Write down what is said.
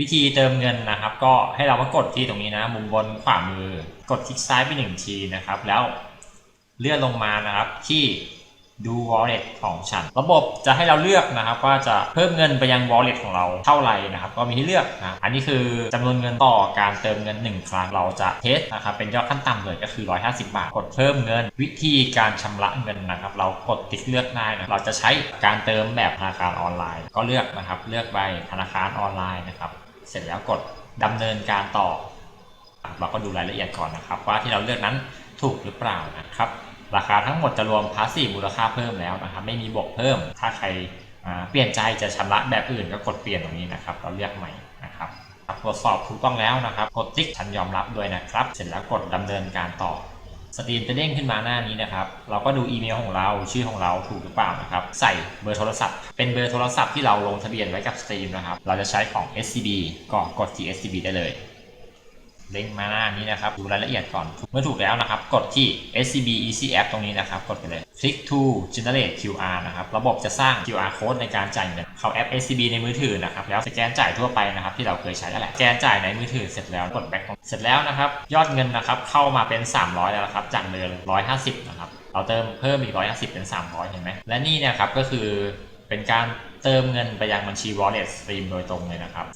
วิธีเติมเงินนะครับ ก็ให้เรามากดที่ตรงนี้นะ มุมบนขวามือกดคลิกซ้ายไปหนึ่งทีนะครับ แล้วเลื่อนลงมานะครับที่ดู wallet ของฉัน ระบบจะให้เราเลือกนะครับ ว่าจะเพิ่มเงินไปยัง wallet ของเราเท่าไหร่นะครับ ก็มีให้เลือกนะอันนี้คือจำนวนเงินต่อการเติมเงิน 1 ครั้งเราจะเทสนะครับ เป็นยอดขั้นต่ำเลยก็คือ 150 บาท กดเพิ่มเงิน วิธีการชำระเงินนะครับ เรากดติ๊กเลือกได้นะเราจะใช้การเติมแบบธนาคารออนไลน์ ก็เลือกนะครับ เลือกใบธนาคารออนไลน์นะครับ เสร็จแล้วกดดำเนินการต่อ เราก็ดูรายละเอียดก่อนนะครับ ว่าที่เราเลือกนั้นถูกหรือเปล่านะครับ ราคาทั้งหมดจะรวมพาสซีฟมูลค่าเพิ่มแล้วนะครับ ไม่มีบวกเพิ่ม ถ้าใครเปลี่ยนใจจะชำระแบบอื่นก็กดเปลี่ยนตรงนี้นะครับ เราเลือกใหม่นะครับครับตรวจสอบถูกต้องแล้วนะครับ กดติ๊กฉันยอมรับด้วยนะครับ เสร็จแล้วกดดำเนินการต่อ สตรีมจะเด้งขึ้นมาหน้านี้นะครับ เราก็ดูอีเมลของเราชื่อของเราถูกหรือเปล่านะครับ ใส่เบอร์โทรศัพท์ เป็นเบอร์โทรศัพท์ที่เราลงทะเบียนไว้กับสตรีมนะครับ เราจะใช้ของ SCB ก็กดที่ SCB ได้เลย เด้งมาหน้านี้นะครับ ดูรายละเอียดก่อน เมื่อถูกแล้วนะครับ กดที่ SCB Easy App ตรงนี้นะครับ กดไปเลย Click to generate QR นะครับ ระบบจะสร้าง QR code ในการจ่ายเงิน เข้าแอป SCB ในมือถือนะครับ แล้วสแกนจ่ายทั่วไปนะครับ ที่เราเคยใช้นั่นแหละสแกนจ่ายในมือถือเสร็จแล้ว กด back เสร็จแล้วนะครับ ยอดเงินนะครับ เข้ามาเป็น 300 แล้วนะครับ จากเดิม150 นะครับ เราเติมเพิ่มอีก 150 เป็น 300 เห็นไหม และนี่นะครับ ก็คือเป็นการเติมเงินไปยังบัญชี wallet stream โดยตรงเลยนะครับ